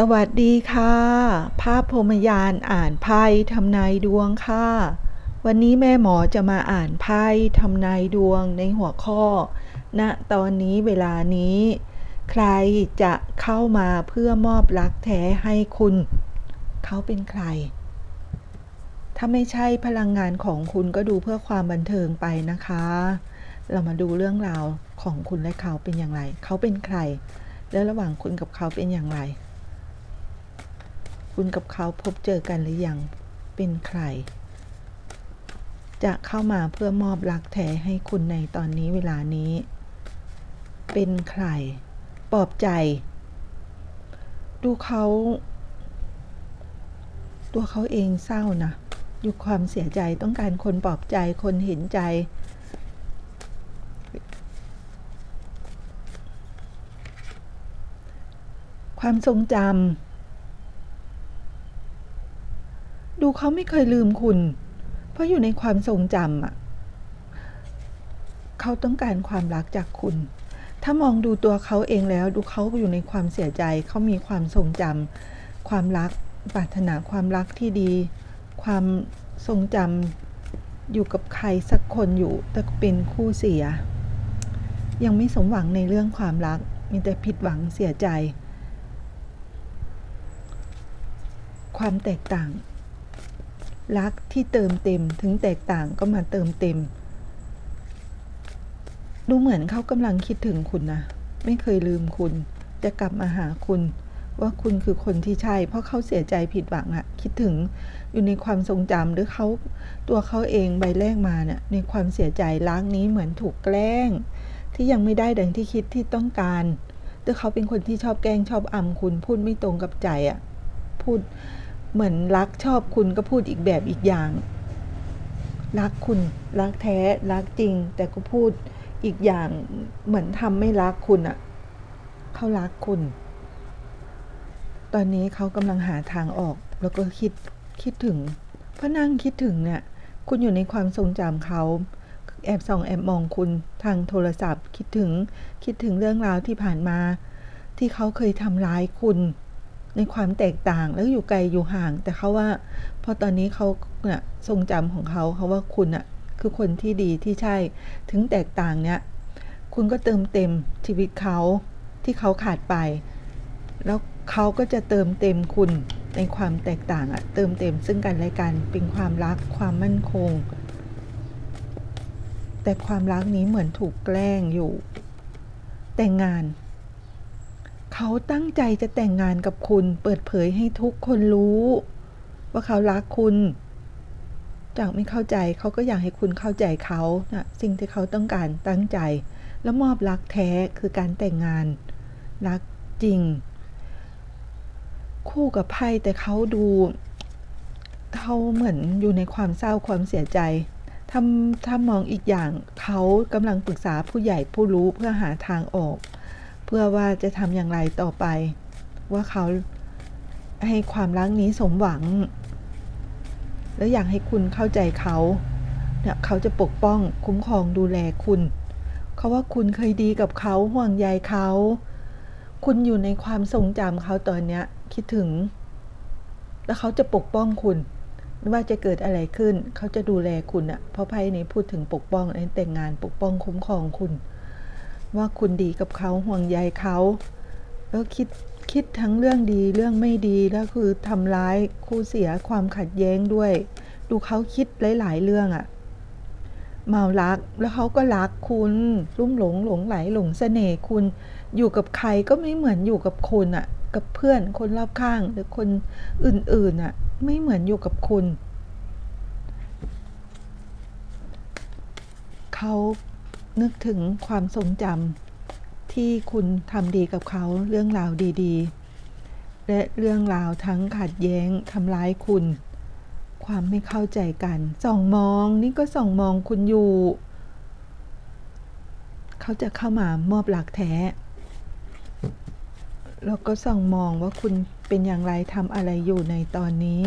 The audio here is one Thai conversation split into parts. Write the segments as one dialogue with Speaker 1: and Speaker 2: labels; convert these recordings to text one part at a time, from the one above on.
Speaker 1: สวัสดีค่ะ ภาพพรมยานอ่านไพ่ทำนายดวงค่ะ วันนี้แม่หมอจะมาอ่านไพ่ทำนายดวงในหัวข้อ ณ ตอนนี้เวลานี้ ใครจะเข้ามาเพื่อมอบรักแท้ให้คุณ เขาเป็นใคร ถ้าไม่ใช่พลังงานของคุณก็ดูเพื่อความบันเทิงไปนะคะ เรามาดูเรื่องราวของคุณและเขาเป็นอย่างไร เขาเป็นใคร แล้วระหว่างคุณกับเขาเป็นอย่างไร คุณกับเขาพบเจอกันหรือยัง เป็นใคร จะเข้ามาเพื่อมอบรักแท้ให้คุณในตอนนี้เวลานี้ เป็นใคร ปลอบใจ ดูเขา ตัวเขาเองเศร้านะ อยู่ความเสียใจต้องการคนปลอบใจ คนเห็นใจความทรงจำ ดูเขาไม่เคยลืมคุณ เพราะอยู่ในความทรงจำอะ เขาต้องการความรักจากคุณ ถ้ามองดูตัวเขาเองแล้ว ดูเขาอยู่ในความเสียใจ เขามีความทรงจำความรักปรารถนาความรักที่ดี ความทรงจำอยู่กับใครสักคนอยู่แต่เป็นคู่เสีย ยังไม่สมหวังในเรื่องความรัก มีแต่ผิดหวังเสียใจ ความแตกต่าง รักที่เติมเต็มถึงแตกต่างก็มาเติมเต็ม ดูเหมือนเขากำลังคิดถึงคุณนะ ไม่เคยลืมคุณ จะกลับมาหาคุณ ว่าคุณคือคนที่ใช่ เพราะเขาเสียใจผิดหวังอะคิดถึงอยู่ในความทรงจำหรือเขาตัวเขาเองใบแรกมาเนี่ยในความเสียใจล้างนี้เหมือนถูกแกล้ง ที่ยังไม่ได้ดังที่คิดที่ต้องการแต่เขาเป็นคนที่ชอบแกล้งชอบอำคุณพูดไม่ตรงกับใจอะพูด เหมือนรักชอบคุณก็พูดอีกแบบอีกอย่าง รักคุณรักแท้รักจริง แต่ก็พูดอีกอย่างเหมือนทำไม่รักคุณอะเขารักคุณ ตอนนี้เขากำลังหาทางออกแล้วก็คิดคิดถึงพอนั่งคิดถึงเนี่ยคุณอยู่ในความทรงจำเขาแอบส่องแอบมองคุณทางโทรศัพท์ คิดถึงคิดถึงเรื่องราวที่ผ่านมา ที่เขาเคยทำร้ายคุณ ในความแตกต่างแล้วอยู่ไกลอยู่ห่าง แต่เขาว่าพอตอนนี้เขาเนี่ยทรงจำของเขาเขาว่าคุณอะคือคนที่ดีที่ใช่ถึงแตกต่างเนี่ยคุณก็เติมเต็มชีวิตเขาที่เขาขาดไป แล้วเขาก็จะเติมเต็มคุณในความแตกต่างอะเติมเต็มซึ่งกันและกันเป็นความรักความมั่นคง แต่ความรักนี้เหมือนถูกแกล้งอยู่ แต่งงาน เขาตั้งใจจะแต่งงานกับคุณ เปิดเผยให้ทุกคนรู้ ว่าเขารักคุณ จากไม่เข้าใจเขาก็อยากให้คุณเข้าใจเขานะสิ่งที่เขาต้องการตั้งใจ แล้วมอบรักแท้คือการแต่งงาน รักจริง คู่กับไพ่แต่เขาดูเขาเหมือนอยู่ในความเศร้าความเสียใจถ้าถ้ามองอีกอย่างเขากำลังปรึกษาผู้ใหญ่ผู้รู้เพื่อหาทางออก เพื่อว่าจะทำอย่างไรต่อไป ว่าเขาให้ความรักนี้สมหวัง แล้วอยากให้คุณเข้าใจเขาเนี่ยเขาจะปกป้องคุ้มครองดูแลคุณ เขาว่าคุณเคยดีกับเขาห่วงใยเขา คุณอยู่ในความทรงจำเขาตอนเนี้ยคิดถึง แล้วเขาจะปกป้องคุณไม่ว่าจะเกิดอะไรขึ้น เขาจะดูแลคุณอะเพราะไพ่นี้พูดถึงปกป้องในแต่งงานปกป้องคุ้มครองคุณ ว่าคุณดีกับเขาห่วงใยเขาแล้วคิดคิดทั้งเรื่องดีเรื่องไม่ดีแล้วคือทำร้ายคู่เสียความขัดแย้งด้วย ดูเขาคิดหลาย ๆ เรื่องอะเมารักแล้วเขาก็รักคุณรุ่มหลงหลงไหลหลงเสน่ห์คุณ อยู่กับใครก็ไม่เหมือนอยู่กับคนอะกับเพื่อนคนรอบข้างหรือคนอื่นๆอะไม่เหมือนอยู่กับคุณเขา นึกถึงความทรงจำที่คุณทำดีกับเขาเรื่องราวดีๆ และเรื่องราวทั้งขัดแย้งทำร้ายคุณ ความไม่เข้าใจกันส่องมองนี่ก็ส่องมองคุณอยู่ เขาจะเข้ามามอบหลักแท้แล้วก็ส่องมองว่าคุณเป็นอย่างไรทำอะไรอยู่ในตอนนี้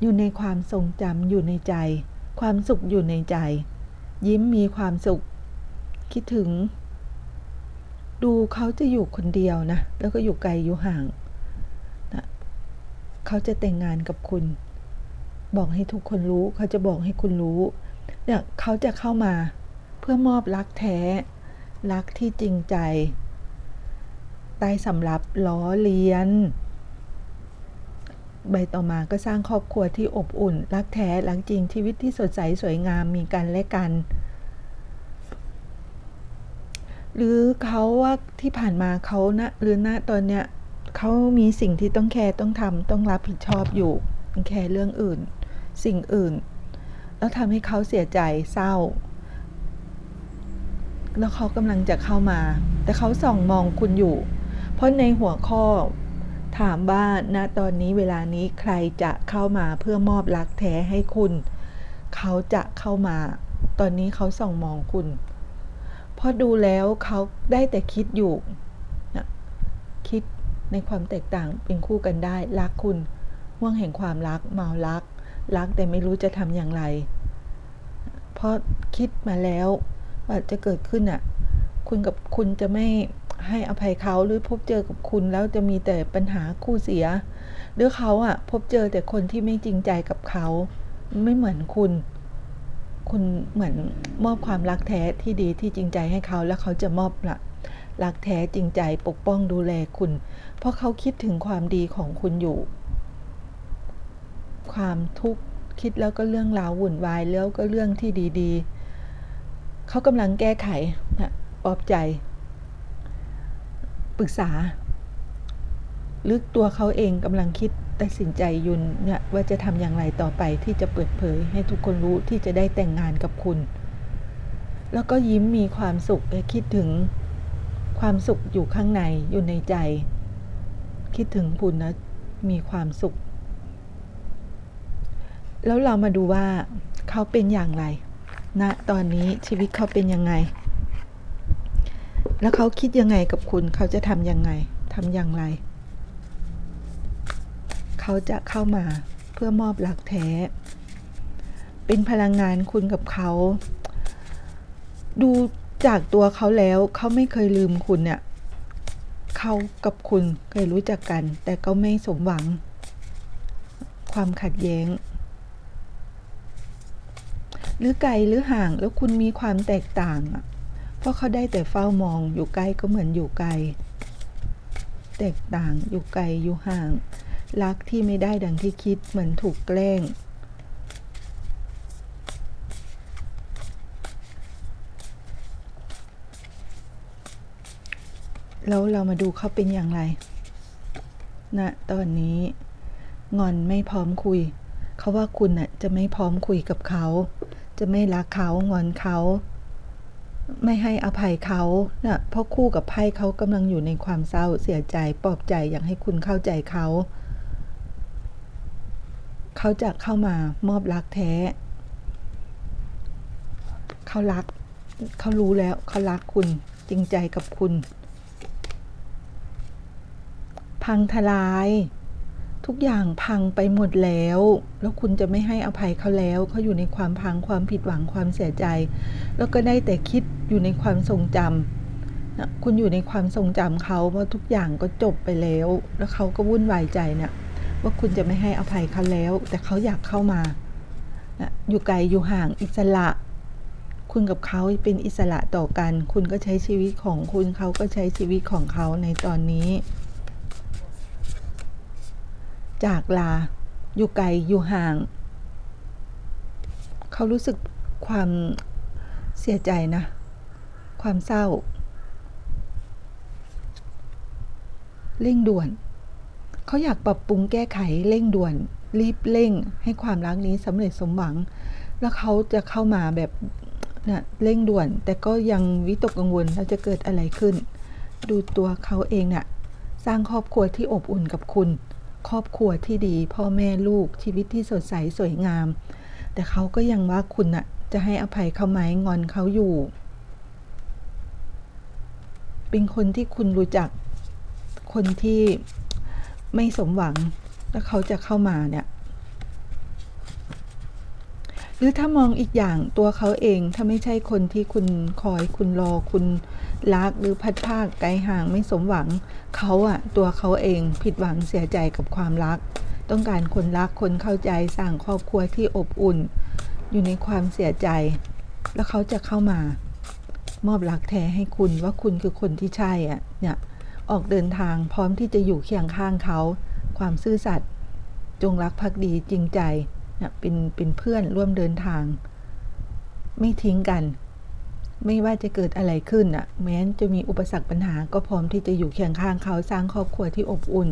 Speaker 1: อยู่ในความทรงจำอยู่ในใจ ความสุขอยู่ในใจ ยิ้มมีความสุข คิดถึง ดูเขาจะอยู่คนเดียวนะ แล้วก็อยู่ไกลอยู่ห่างนะเขาจะแต่งงานกับคุณ บอกให้ทุกคนรู้ เขาจะบอกให้คุณรู้เนี่ยเขาจะเข้ามาเพื่อมอบรักแท้ รักที่จริงใจ ใต้สำรับล้อเลียน ใบต่อมาก็สร้างครอบครัวที่อบอุ่น รักแท้รักจริงชีวิตที่สดใสสวยงามมีกันและกัน หรือเขาว่าที่ผ่านมาเขานะหรือณตอนเนี้ยเขามีสิ่งที่ต้องแคร์ต้องทำต้องรับผิดชอบอยู่แคร์เรื่องอื่น สิ่งอื่น แล้วทำให้เขาเสียใจเศร้า แล้วเขากำลังจะเข้ามา แต่เขาส่องมองคุณอยู่ เพราะในหัวข้อ ถามว่าณตอนนี้เวลานี้ใครจะเข้ามาเพื่อมอบรักแท้ให้คุณ เขาจะเข้ามา ตอนนี้เขาส่องมองคุณพราะดูแล้วเขาได้แต่คิดอยู่นะคิดในความแตกต่างเป็นคู่กันได้ รักคุณห่วงแห่งความรักเมารัก รักแต่ไม่รู้จะทำอย่างไร เพราะคิดมาแล้วว่าจะเกิดขึ้นอะ คุณกับคุณจะไม่ ให้อภัยเขาหรือพบเจอกับคุณแล้วจะมีแต่ปัญหาคู่เสีย หรือเขาอะพบเจอแต่คนที่ไม่จริงใจกับเขา ไม่เหมือนคุณ คุณเหมือนมอบความรักแท้ที่ดีที่จริงใจให้เขาแล้วเขาจะมอบละรักแท้จริงใจปกป้องดูแลคุณ เพราะเขาคิดถึงความดีของคุณอยู่ ความทุกข์คิดแล้วก็เรื่องราววุ่นวายแล้วก็เรื่องที่ดี ๆ เขากำลังแก้ไขนะปลอบใจ ปรึกษาหรือตัวเขาเองกำลังคิดตัดสินใจยุนเนี่ยว่าจะทำอย่างไรต่อไปที่จะเปิดเผยให้ทุกคนรู้ที่จะได้แต่งงานกับคุณ แล้วก็ยิ้มมีความสุขคิดถึงความสุขอยู่ข้างในอยู่ในใจ คิดถึงคุณนะมีความสุข แล้วเรามาดูว่าเขาเป็นอย่างไรณนะตอนนี้ชีวิตเขาเป็นยังไง แล้วเขาคิดยังไงกับคุณ เขาจะทำยังไงทำอย่างไร เขาจะเข้ามาเพื่อมอบรักแท้ เป็นพลังงานคุณกับเขา ดูจากตัวเขาแล้ว เขาไม่เคยลืมคุณเนี่ยเขากับคุณเคยรู้จักกัน แต่ก็ไม่สมหวัง ความขัดแย้ง หรือไกลหรือห่างแล้วคุณมีความแตกต่างอะ เพราะเขาได้แต่เฝ้ามองอยู่ใกล้ก็เหมือนอยู่ไกล แตกต่างอยู่ไกลอยู่ห่าง รักที่ไม่ได้ดังที่คิดเหมือนถูกแกล้ง แล้วเรามาดูเขาเป็นอย่างไรณนะตอนนี้ งอนไม่พร้อมคุย เขาว่าคุณน่ะจะไม่พร้อมคุยกับเขา จะไม่รักเขางอนเขา ไม่ให้อภัยเขานะ่ะเพราะคู่กับไพ่เขากำลังอยู่ในความเศร้าเสียใจปลอบใจอยากให้คุณเข้าใจเขา เขาจะเข้ามามอบรักแท้ เขารัก เขารู้แล้วเขารักคุณจริงใจกับคุณ พังทลาย ทุกอย่างพังไปหมดแล้ว แล้วคุณจะไม่ให้อภัยเขาแล้ว เขาอยู่ในความพังความผิดหวังความเสียใจ แล้วก็ได้แต่คิดอยู่ในความทรงจำนะคุณอยู่ในความทรงจำเขาเพราะทุกอย่างก็จบไปแล้ว แล้วเขาก็วุ่นวายใจเนี่ยว่าคุณจะไม่ให้อภัยเขาแล้ว แต่เขาอยากเข้ามานะอยู่ไกลอยู่ห่างอิสระ คุณกับเขาเป็นอิสระต่อกัน คุณก็ใช้ชีวิตของคุณเขาก็ใช้ชีวิตของเขาในตอนนี้ จากลา อยู่ไกลอยู่ห่าง เขารู้สึกความเสียใจนะ ความเศร้า เร่งด่วน เขาอยากปรับปรุงแก้ไขเร่งด่วน รีบเร่ง ให้ความรักนี้สำเร็จสมหวัง แล้วเขาจะเข้ามาแบบนะเร่งด่วน แต่ก็ยังวิตกกังวลแล้วจะเกิดอะไรขึ้น ดูตัวเขาเองน่ะ สร้างครอบครัวที่อบอุ่นกับคุณ ครอบครัวที่ดี พ่อแม่ลูกชีวิตที่สดใสสวยงาม แต่เขาก็ยังว่าคุณน่ะจะให้อภัยเขาไหมงอนเขาอยู่ เป็นคนที่คุณรู้จักคนที่ไม่สมหวังแล้วเขาจะเข้ามาเนี่ย หรือถ้ามองอีกอย่างตัวเขาเองถ้าไม่ใช่คนที่คุณคอยคุณรอคุณ รักหรือพัดภาคไกลห่างไม่สมหวัง เขาอะตัวเขาเองผิดหวังเสียใจกับความรัก ต้องการคนรักคนเข้าใจสร้างครอบครัวที่อบอุ่น อยู่ในความเสียใจ แล้วเขาจะเข้ามามอบรักแท้ให้คุณว่าคุณคือคนที่ใช่อะเนี่ยออกเดินทางพร้อมที่จะอยู่เคียงข้างเขา ความซื่อสัตย์จงรักภักดีจริงใจเนี่ยเป็นเป็นเพื่อนร่วมเดินทาง ไม่ทิ้งกัน ไม่ว่าจะเกิดอะไรขึ้นอะแม้นจะมีอุปสรรคปัญหาก็พร้อมที่จะอยู่เคียงข้างเขาสร้างครอบครัวที่อบอุ่น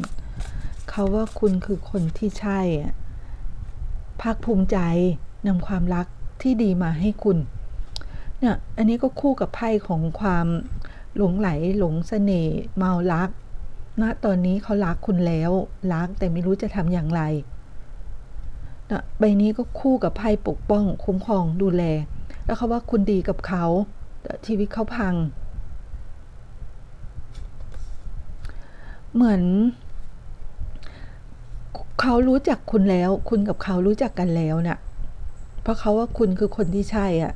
Speaker 1: เขาว่าคุณคือคนที่ใช่อะภาคภูมิใจนำความรักที่ดีมาให้คุณเนี่ยอันนี้ก็คู่กับไพ่ของความหลงไหลหลงเสน่ห์เมารักณตอนนี้เขารักคุณแล้วรักแต่ไม่รู้จะทำอย่างไรนะใบนี้ก็คู่กับไพ่ปกป้อง คุ้มครองดูแล แล้วเขาว่าคุณดีกับเขา ชีวิตเขาพัง เหมือนเขารู้จักคุณแล้ว คุณกับเขารู้จักกันแล้วน่ะ เพราะเขาว่าคุณคือคนที่ใช่อะ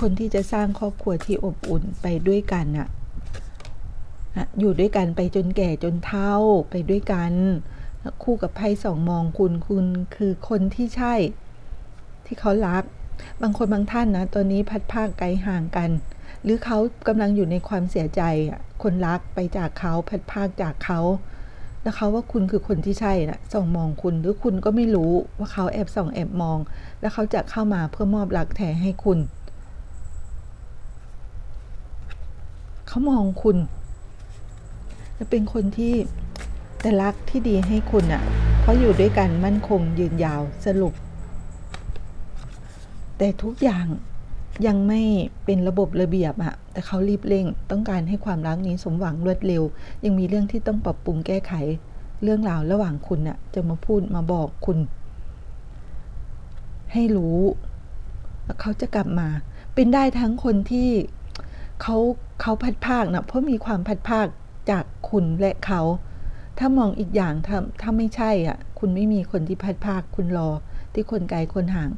Speaker 1: คนที่จะสร้างครอบครัวที่อบอุ่นไปด้วยกันน่ะนะอยู่ด้วยกันไปจนแก่จนเฒ่าไปด้วยกัน คู่กับไพ่สองมองคุณคุณคือคนที่ใช่ ที่เขารัก บางคนบางท่านนะตอนนี้พัดภาคไกลห่างกัน หรือเขากำลังอยู่ในความเสียใจอะคนรักไปจากเขาพัดภาคจากเขาแล้วเขาว่าคุณคือคนที่ใช่นะส่องมองคุณหรือคุณก็ไม่รู้ว่าเขาแอบส่องแอบมอง แล้วเขาจะเข้ามาเพื่อมอบรักแท้ให้คุณ เขามองคุณและเป็นคนที่แต่รักที่ดีให้คุณอะ่ะเขาอยู่ด้วยกันมั่นคงยืนยาวสรุป แต่ทุกอย่างยังไม่เป็นระบบระเบียบอะแต่เขารีบเร่ง ต้องการให้ความรักนี้สมหวังรวดเร็ว ยังมีเรื่องที่ต้องปรับปรุงแก้ไข เรื่องราวระหว่างคุณน่ะจะมาพูดมาบอกคุณ ให้รู้ว่าเขาจะกลับมา เป็นได้ทั้งคนที่เขาเขาพัดภาคนะเพราะมีความพัดภาคจากคุณและเขา ถ้ามองอีกอย่างถ้าถ้าไม่ใช่อะ คุณไม่มีคนที่พัดภาคคุณรอที่คนไกลคนห่าง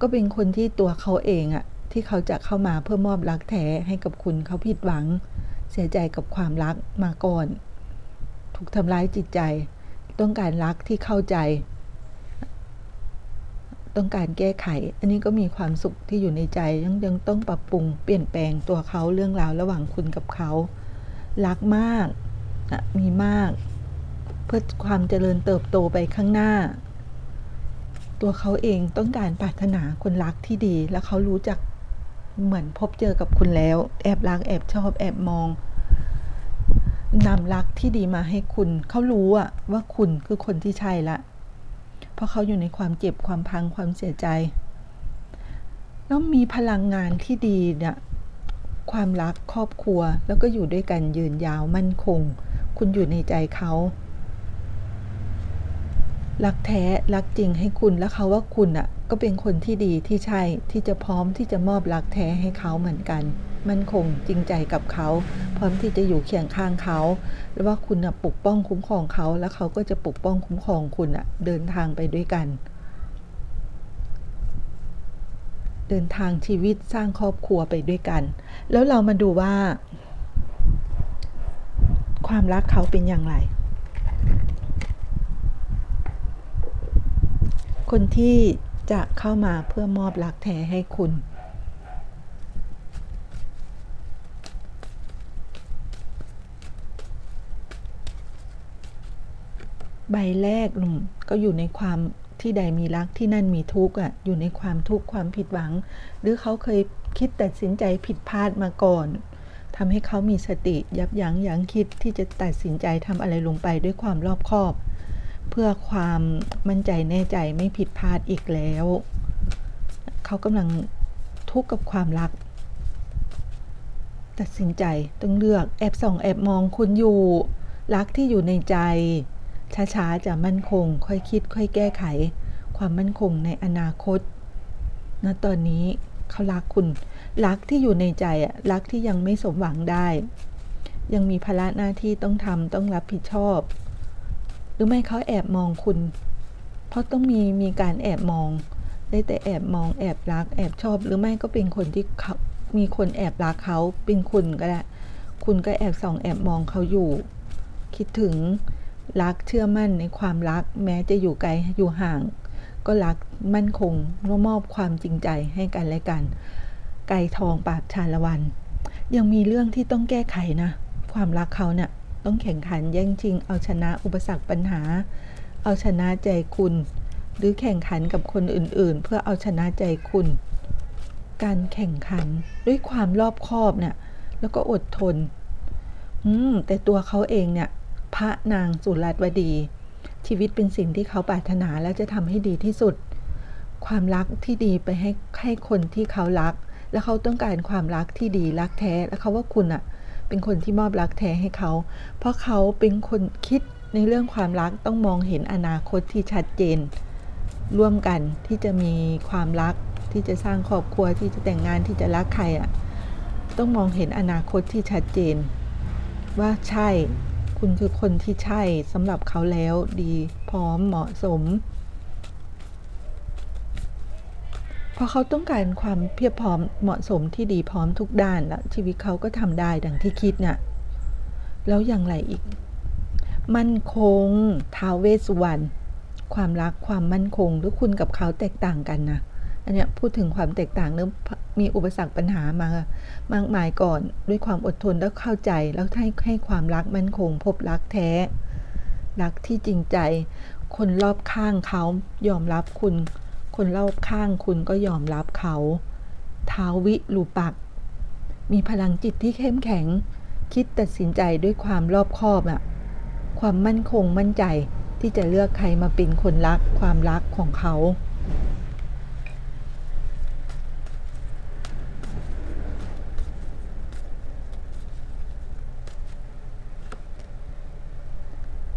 Speaker 1: ก็เป็นคนที่ตัวเขาเองอะที่เขาจะเข้ามาเพื่อมอบรักแท้ให้กับคุณเขาผิดหวัง เสียใจกับความรักมาก่อน ถูกทำร้ายจิตใจ ต้องการรักที่เข้าใจ ต้องการแก้ไข อันนี้ก็มีความสุขที่อยู่ในใจยังยังต้องปรับปรุงเปลี่ยนแปลงตัวเขาเรื่องราวระหว่างคุณกับเขารักมากมีมาก เพื่อความเจริญเติบโตไปข้างหน้า ตัวเขาเองต้องการปรารถนาคนรักที่ดี แล้วเขารู้จักเหมือนพบเจอกับคุณแล้ว แอบรักแอบชอบแอบมองนำรักที่ดีมาให้คุณ เขารู้อะว่าคุณคือคนที่ใช่ละ เพราะเขาอยู่ในความเจ็บความพังความเสียใจ แล้วมีพลังงานที่ดีเนี่ยความรักครอบครัวแล้วก็อยู่ด้วยกันยืนยาวมั่นคง คุณอยู่ในใจเขา รักแท้รักจริงให้คุณและเขาว่าคุณอะก็เป็นคนที่ดีที่ใช่ที่จะพร้อมที่จะมอบรักแท้ให้เขาเหมือนกัน มั่นคงจริงใจกับเขา พร้อมที่จะอยู่เคียงข้างเขาแล้วว่าคุณอะปกป้องคุ้มครองเขา แล้วเขาก็จะปกป้องคุ้มครองคุณอะเดินทางไปด้วยกัน เดินทางชีวิตสร้างครอบครัวไปด้วยกัน แล้วเรามาดูว่า ความรักเขาเป็นอย่างไร คนที่จะเข้ามาเพื่อมอบรักแท้ให้คุณ ใบแรกหนุ่มก็อยู่ในความที่ใดมีรักที่นั่นมีทุกข์อะอยู่ในความทุกข์ความผิดหวัง หรือเขาเคยคิดตัดสินใจผิดพลาดมาก่อนทำให้เขามีสติยับยั้งยั้งคิดที่จะตัดสินใจทำอะไรลงไปด้วยความรอบคอบ พื่อความมั่นใจแน่ใจไม่ผิดพลาดอีกแล้ว เขากำลังทุกข์กับความรัก ตัดสินใจต้องเลือกแอบส่องแอบมองคุณอยู่ รักที่อยู่ในใจ ช้าๆจะมั่นคง ค่อยคิด ค่อยแก้ไข ความมั่นคงในอนาคตณตอนนี้เขารักคุณ รักที่อยู่ในใจอะรักที่ยังไม่สมหวังได้ ยังมีภาระหน้าที่ต้องทำต้องรับผิดชอบ หรือไม่เขาแอบมองคุณ เพราะต้องมีมีการแอบมอง ได้แต่แอบมองแอบรัก แอบชอบ หรือไม่ก็เป็นคนที่เขามีคนแอบรักเขาเป็นคุณก็ได้คุณก็แอบส่องแอบมองเขาอยู่ คิดถึงรักเชื่อมั่นในความรัก แม้จะอยู่ไกลอยู่ห่าง ก็รักมั่นคงมอบความจริงใจให้กันและกัน ไก่ทองปราบชาละวัน ยังมีเรื่องที่ต้องแก้ไขนะ ความรักเขาเนี่ย ต้องแข่งขันแย่งชิง เอาชนะอุปสรรคปัญหา เอาชนะใจคุณ หรือแข่งขันกับคนอื่นๆ เพื่อเอาชนะใจคุณ การแข่งขันด้วยความรอบคอบเนี่ยแล้วก็อดทน อืม แต่ตัวเขาเองเนี่ย พระนางสุรัตวดี ชีวิตเป็นสิ่งที่เขาปรารถนาและจะทำให้ดีที่สุด ความรักที่ดีไปให้ให้คนที่เขารัก แล้วเขาต้องการความรักที่ดีรักแท้ แล้วเขาว่าคุณอะ เป็นคนที่มอบรักแท้ให้เขา เพราะเขาเป็นคนคิดในเรื่องความรักต้องมองเห็นอนาคตที่ชัดเจน ร่วมกันที่จะมีความรักที่จะสร้างครอบครัวที่จะแต่งงานที่จะรักใครอะต้องมองเห็นอนาคตที่ชัดเจน ว่าใช่คุณคือคนที่ใช่สำหรับเขาแล้วดีพร้อมเหมาะสม เพราะเขาต้องการความเพียบพร้อมเหมาะสมที่ดีพร้อมทุกด้านแล้วชีวิตเขาก็ทำได้ดังที่คิดน่ะแล้วอย่างไรอีก มั่นคงท้าวเวสวรรณความรักความมั่นคงหรือคุณกับเขาแตกต่างกันนะอันเนี้ยพูดถึงความแตกต่างเรื่องมีอุปสรรคปัญหามามากมายก่อนด้วยความอดทนแล้วเข้าใจแล้วให้ให้ความรักมั่นคง พบรักแท้ รักที่จริงใจ คนรอบข้างเขายอมรับคุณ คนรอบข้างคุณก็ยอมรับเขาท้าววิรูปัก มีพลังจิตที่เข้มแข็ง คิดตัดสินใจด้วยความรอบคอบอะความมั่นคงมั่นใจที่จะเลือกใครมาเป็นคนรักความรักของเขา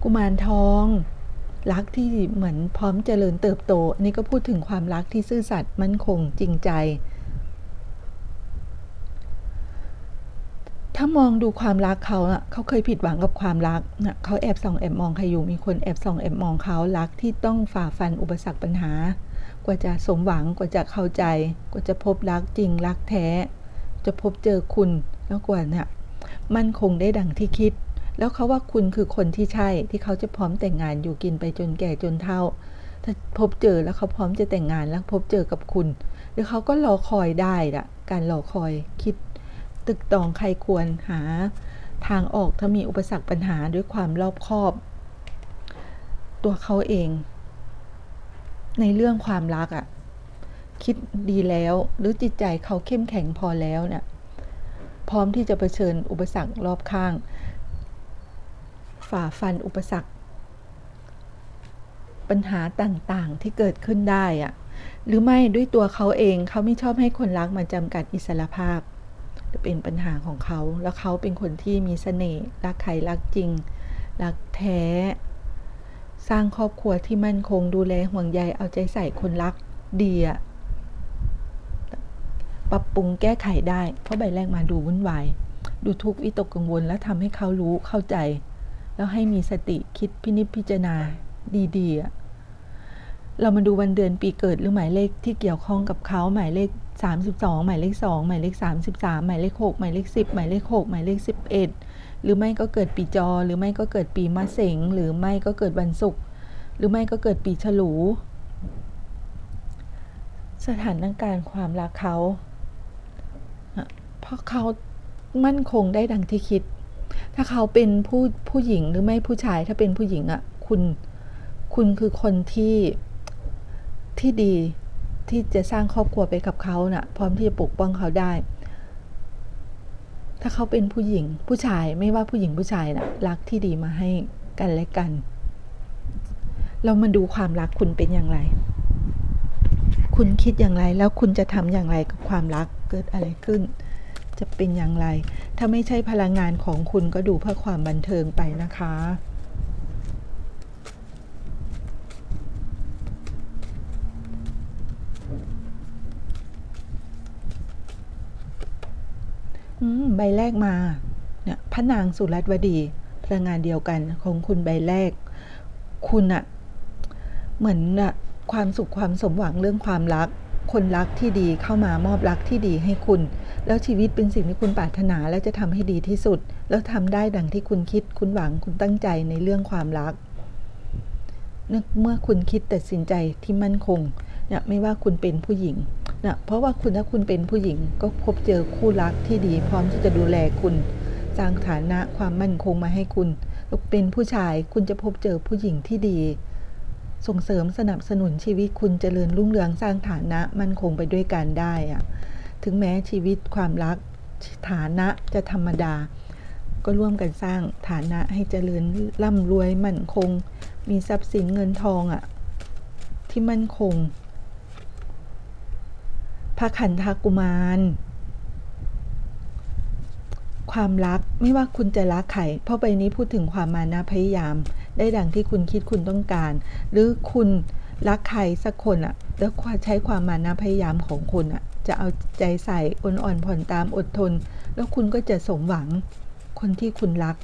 Speaker 1: กุมารทอง รักที่เหมือนพร้อมเจริญเติบโตนนี่ก็พูดถึงความรักที่ซื่อสัตย์มั่นคงจริงใจ ถ้ามองดูความรักเขาอะเขาเคยผิดหวังกับความรักนะเขาแอบส่องแอบมองใครอยู่มีคนแอบส่องแอบมองเขารักที่ต้องฝ่าฟันอุปสรรคปัญหา กว่าจะสมหวังกว่าจะเข้าใจ กว่าจะพบรักจริงรักแท้ จะพบเจอคุณแล้วกว่าเนี่ยมั่นคงได้ดังที่คิด แล้วเขาว่าคุณคือคนที่ใช่ที่เขาจะพร้อมแต่งงานอยู่กินไปจนแก่จนเฒ่า ถ้าพบเจอแล้วเขาพร้อมจะแต่งงานแล้วพบเจอกับคุณหรือเขาก็รอคอยได้ละการรอคอยคิด ตึกตองใครควรหา ทางออกถ้ามีอุปสรรคปัญหาด้วยความรอบคอบ ตัวเขาเอง ในเรื่องความรักอะ่ะคิดดีแล้วหรือจิตใจเขาเข้มแข็งพอแล้วเนี่ยพร้อมที่จะเผชิญอุปสรรครอบข้าง ฝ่าฟันอุปสรรค ปัญหาต่างๆที่เกิดขึ้นได้อะหรือไม่ด้วยตัวเขาเองเขาไม่ชอบให้คนรักมาจำกัดอิสรภาพเป็นปัญหาของเขา แล้วเขาเป็นคนที่มีเสน่ห์รักใครรักจริง รักแท้ สร้างครอบครัวที่มั่นคงดูแลห่วงใยเอาใจใส่คนรักดีอะปรับปรุงแก้ไขได้ เพราะใบแรกมาดูวุ่นวาย ดูทุกข์วิตกกังวล แล้วทำให้เขารู้เข้าใจ แล้วให้มีสติคิดพินิจพิจารณาดีๆ เรามาดูวันเดือนปีเกิดหรือหมายเลขที่เกี่ยวข้องกับเขาหมายเลข 32 หมายเลข 2 หมายเลข 33 หมายเลข 6 หมายเลข 10 หมายเลข 6 หมายเลข 11 หรือไม่ก็เกิดปีจอ หรือไม่ก็เกิดปีมะเสงหรือไม่ก็เกิดวันศุกร์หรือไม่ก็เกิดปีฉลู สถานการณ์ความรักเขา เพราะเขามั่นคงได้ดังที่คิด ถ้าเขาเป็นผู้ผู้หญิงหรือไม่ผู้ชาย ถ้าเป็นผู้หญิงอะ่ะ คุณ คุณคือคนที่ที่ดีที่จะสร้างครอบครัวไปกับเขานะ่ะ พร้อมที่จะปกป้องเขาได้ ถ้าเขาเป็นผู้หญิงผู้ชายไม่ว่าผู้หญิงผู้ชายนะ่ะ รักที่ดีมาให้กันและกัน เรามาดูความรักคุณเป็นอย่างไร คุณคิดอย่างไรแล้วคุณจะทำอย่างไรกับความรักเกิดอะไรขึ้น จะเป็นอย่างไร ถ้าไม่ใช่พลังงานของคุณก็ดูเพื่อความบันเทิงไปนะคะอืมใบแรกมาเนี่ยพระนางสุรัตวดี พลังงานเดียวกันของคุณใบแรก คุณอะเหมือนอะความสุขความสมหวังเรื่องความรัก คนรักที่ดีเข้ามามอบรักที่ดีให้คุณ แล้วชีวิตเป็นสิ่งที่คุณปรารถนาและจะทำให้ดีที่สุด แล้วทำได้ดังที่คุณคิดคุณหวังคุณตั้งใจในเรื่องความรัก เมื่อคุณคิดตัดสินใจที่มั่นคงเนี่ยไม่ว่าคุณเป็นผู้หญิงนะเพราะว่าคุณถ้าคุณเป็นผู้หญิงก็พบเจอคู่รักที่ดีพร้อมที่จะดูแลคุณสร้างฐานะความมั่นคงมาให้คุณแล้วเป็นผู้ชายคุณจะพบเจอผู้หญิงที่ดี ส่งเสริมสนับสนุนชีวิตคุณเจริญรุ่งเรืองสร้างฐานะมั่นคงไปด้วยกันได้อะถึงแม้ชีวิตความรักฐานะจะธรรมดา ก็ร่วมกันสร้างฐานะให้เจริญร่ำรวยมั่นคง มีทรัพย์สินเงินทองอะ่ะที่มั่นคงพระขันธกุมาร ความรักไม่ว่าคุณจะรักใครเพราะใบนี้พูดถึงความมานะพยายาม ได้ดังที่คุณคิดคุณต้องการ หรือคุณรักใครสักคนอะแล้วใช้ความมานะพยายามของคุณอะจะเอาใจใส่อ่อนๆผ่อนตามอดทน แล้วคุณก็จะสมหวังคนที่คุณรัก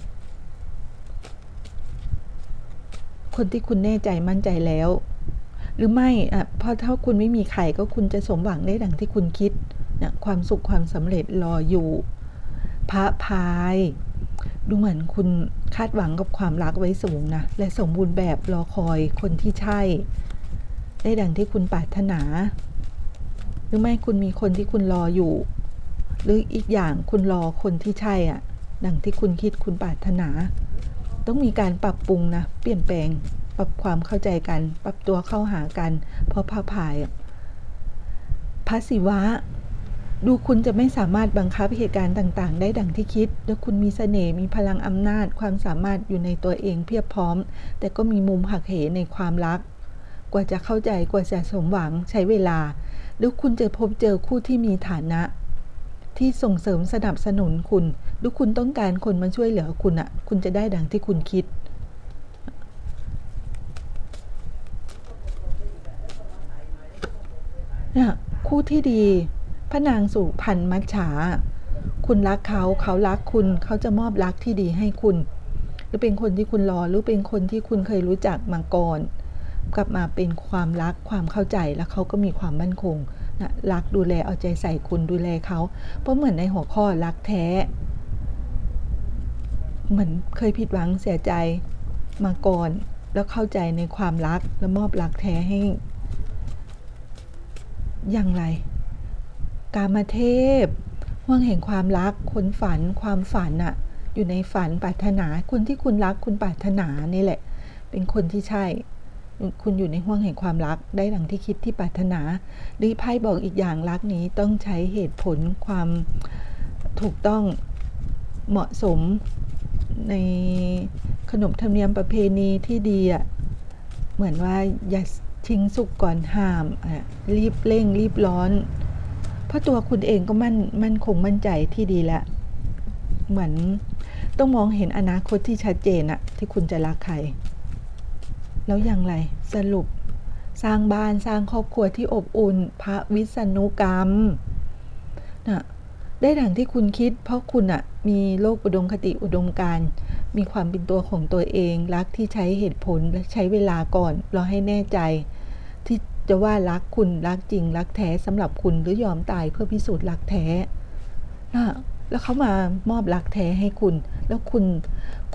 Speaker 1: คนที่คุณแน่ใจมั่นใจแล้ว หรือไม่อะเพราะถ้าคุณไม่มีใครก็คุณจะสมหวังได้ดังที่คุณคิดนะความสุขความสำเร็จรออยู่ พระพาย ดูเหมือนคุณ คาดหวังกับความรักไว้สูงนะ และสมบูรณ์แบบรอคอยคนที่ใช่ ได้ดังที่คุณปรารถนา หรือไม่คุณมีคนที่คุณรออยู่ หรืออีกอย่างคุณรอคนที่ใช่อะ ดังที่คุณคิดคุณปรารถนา ต้องมีการปรับปรุงนะ เปลี่ยนแปลง ปรับความเข้าใจกัน ปรับตัวเข้าหากัน เพราะพระพายพระศิวะ ดูคุณจะไม่สามารถบังคับเหตุการณ์ต่าง ๆ ได้ดังที่คิด และคุณมีเสน่ห์มีพลังอำนาจ ความสามารถอยู่ในตัวเองเพียบพร้อม แต่ก็มีมุมหักเหในความรัก กว่าจะเข้าใจกว่าจะสมหวังใช้เวลา หรือคุณจะพบเจอคู่ที่มีฐานะ ที่ส่งเสริมสนับสนุนคุณ หรือคุณต้องการคนมาช่วยเหลือคุณอะคุณจะได้ดังที่คุณคิดเนี่ยคู่ที่ดี พระนางสุพรรณมัจฉา คุณรักเขาเขารักคุณ เขาจะมอบรักที่ดีให้คุณ หรือเป็นคนที่คุณรอหรือเป็นคนที่คุณเคยรู้จักมาก่อนกลับมาเป็นความรักความเข้าใจแล้วเขาก็มีความมั่นคงนะรักดูแลเอาใจใส่คุณดูแลเขา เพราะเหมือนในหัวข้อรักแท้ เหมือนเคยผิดหวังเสียใจมาก่อน แล้วเข้าใจในความรักแล้วมอบรักแท้ให้ อย่างไร กามเทพห่วงแห่งความรักคนฝันความฝันอะอยู่ในฝันปรารถนาคนที่คุณรักคุณปรารถนานี่แหละ เป็นคนที่ใช่ คุณอยู่ในห่วงแห่งความรักได้ดังที่คิดที่ปรารถนาดีไพ่บอกอีกอย่างรักนี้ต้องใช้เหตุผลความถูกต้องเหมาะสมในขนบธรรมเนียมประเพณีที่ดีอะเหมือนว่าอย่าชิงสุกก่อนห้ามอะรีบเร่งรีบร้อน เพราะตัวคุณเองก็มั่นมั่นคงมั่นใจที่ดีแล้ว เหมือนต้องมองเห็นอนาคตที่ชัดเจนอะที่คุณจะรักใคร แล้วอย่างไรสรุป สร้างบ้านสร้างครอบครัวที่อบอุ่น พระวิษณุกรรมนะได้ดังที่คุณคิด เพราะคุณอะมีโลกอุดมคติอุดมการมีความเป็นตัวของตัวเองรักที่ใช้เหตุผลและใช้เวลาก่อนรอให้แน่ใจที่ จะว่ารักคุณรักจริง รักแท้สำหรับคุณหรือยอมตายเพื่อพิสูจน์รักแท้นะแล้วเขามามอบรักแท้ให้คุณ แล้วคุณ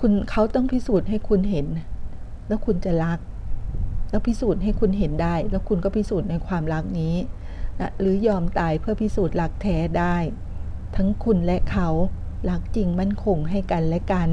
Speaker 1: คุณเขาต้องพิสูจน์ให้คุณเห็น แล้วคุณจะรัก แล้วพิสูจน์ให้คุณเห็นได้ แล้วคุณก็พิสูจน์ในความรักนี้นะหรือยอมตายเพื่อพิสูจน์รักแท้ได้ ทั้งคุณและเขารักจริงมั่นคงให้กันและกัน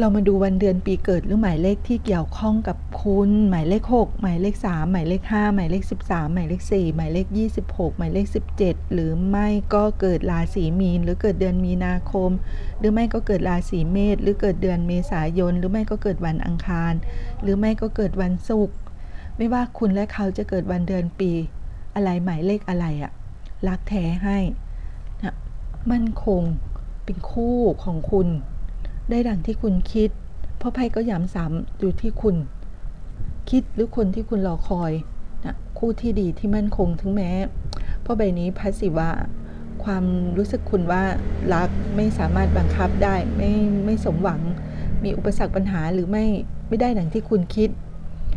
Speaker 1: เรามาดูวันเดือนปีเกิดหรือหมายเลขที่เกี่ยวข้องกับคุณ หมายเลข 6 หมายเลข 3 หมายเลข 5 หมายเลข 13 หมายเลข 4 หมายเลข 26 หมายเลข 17 หรือไม่ก็เกิดราศีมีน หรือเกิดเดือนมีนาคม หรือไม่ก็เกิดราศีเมษหรือเกิดเดือนเมษายน หรือไม่ก็เกิดวันอังคาร หรือไม่ก็เกิดวันศุกร์ไม่ว่าคุณและเขาจะเกิดวันเดือนปี อะไรหมายเลขอะไรอะรักแท้ให้นะมั่นคงเป็นคู่ของคุณ ได้ดังที่คุณคิด เพราะไพ่ก็ย้ำซ้ำอยู่ที่คุณ คิดหรือคนที่คุณรอคอยนะคู่ที่ดีที่มั่นคงถึงแม้ เพราะใบนี้พัสิวะความรู้สึกคุณว่ารักไม่สามารถบังคับได้ไม่ไม่สมหวัง มีอุปสรรคปัญหาหรือไม่ไม่ได้ดังที่คุณคิด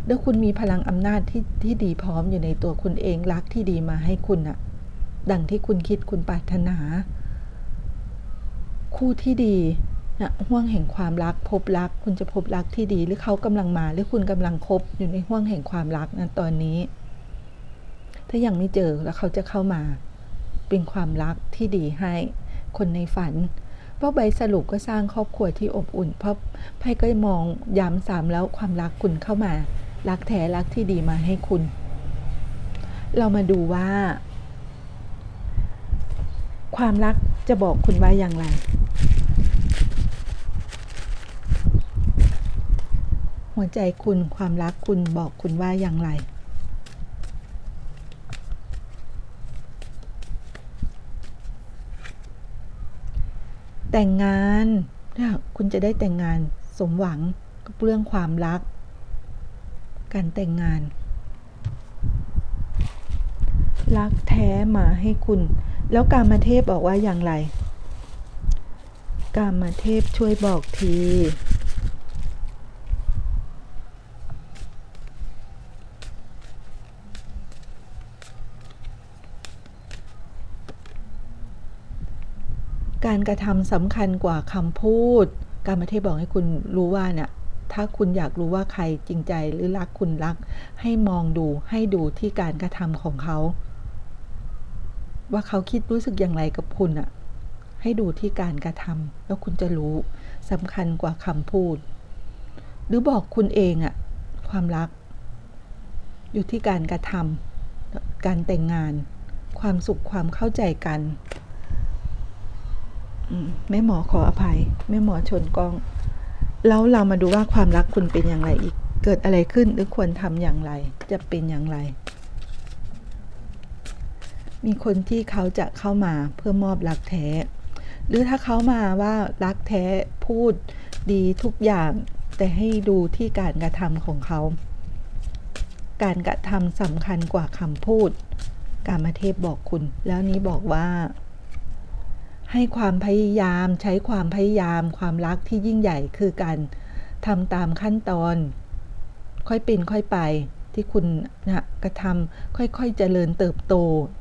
Speaker 1: แล้วคุณมีพลังอำนาจที่ที่ดีพร้อมอยู่ในตัวคุณเองรักที่ดีมาให้คุณอะดังที่คุณคิดคุณปรารถนา คู่ที่ดี นะห่วงแห่งความรักพบรัก คุณจะพบรักที่ดีหรือเขากำลังมา หรือคุณกำลังคบอยู่ในห่วงแห่งความรักนะตอนนี้ ถ้ายังไม่เจอแล้วเขาจะเข้ามา เป็นความรักที่ดีให้ คนในฝันเพราะใบสรุปก็สร้างครอบครัวที่อบอุ่น เพราะไพ่ก็มองย้ำซ้ำแล้วความรักคุณเข้ามา รักแท้รักที่ดีมาให้คุณ เรามาดูว่า ความรักจะบอกคุณว่าอย่างไร หัวใจคุณความรักคุณบอกคุณว่าอย่างไร แต่งงานคุณจะได้แต่งงานสมหวังกับเรื่องความรัก การแต่งงาน รักแท้มาให้คุณ แล้วการมาเทพบอกว่าอย่างไร การมาเทพช่วยบอกที การกระทำสำคัญกว่าคำพูด การมาเทพบอกให้คุณรู้ว่าเนี่ยถ้าคุณอยากรู้ว่าใครจริงใจหรือรักคุณรัก ให้มองดูให้ดูที่การกระทำของเขา ว่าเขาคิดรู้สึกอย่างไรกับคุณอะให้ดูที่การกระทำแล้วคุณจะรู้สำคัญกว่าคำพูด หรือบอกคุณเองอะความรัก อยู่ที่การกระทำการแต่งงาน ความสุขความเข้าใจกัน แม่หมอขออภัย แม่หมอชนกอง แล้วเรามาดูว่าความรักคุณเป็นอย่างไรอีก เกิดอะไรขึ้นหรือควรทำอย่างไร จะเป็นอย่างไร มีคนที่เขาจะเข้ามาเพื่อมอบรักแท้ หรือถ้าเขามาว่ารักแท้พูดดีทุกอย่างแต่ให้ดูที่การกระทำของเขา การกระทำสำคัญกว่าคำพูด การมาเทพบอกคุณ แล้วนี้บอกว่า ให้ความพยายามใช้ความพยายามความรักที่ยิ่งใหญ่คือการทำตามขั้นตอน ค่อยเป็นค่อยไปที่คุณนะกระทำค่อยๆเจริญเติบโต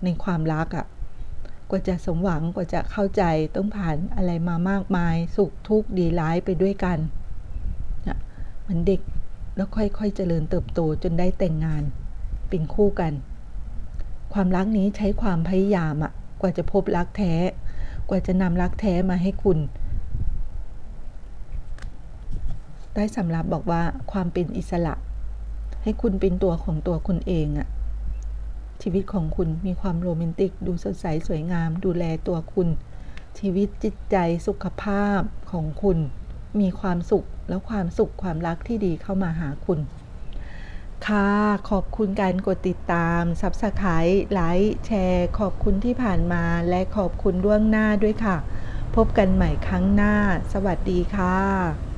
Speaker 1: ในความรักอะ่ะกว่าจะสมหวังกว่าจะเข้าใจต้องผ่านอะไรมามากมาย สุขทุกข์ดีร้ายไปด้วยกันนะเหมือนเด็กแล้วค่อยๆเจริญเติบโตจนได้แต่งงานเป็นคู่กัน ความรักนี้ใช้ความพยายามอะกว่าจะพบรักแท้ กว่าจะนำรักแท้มาให้คุณได้สำรับบอกว่าความเป็นอิสระ ให้คุณเป็นตัวของตัวคุณเองอะชีวิตของคุณมีความโรแมนติก ดูสดใสสวยงาม ดูแลตัวคุณ ชีวิตจิตใจสุขภาพของคุณ มีความสุขแล้วความสุขความรักที่ดีเข้ามาหาคุณ ค่ะ ขอบคุณการกดติดตาม Subscribe ไลค์แชร์ ขอบคุณที่ผ่านมาและขอบคุณล่วงหน้าด้วยค่ะ พบกันใหม่ครั้งหน้า สวัสดีค่ะ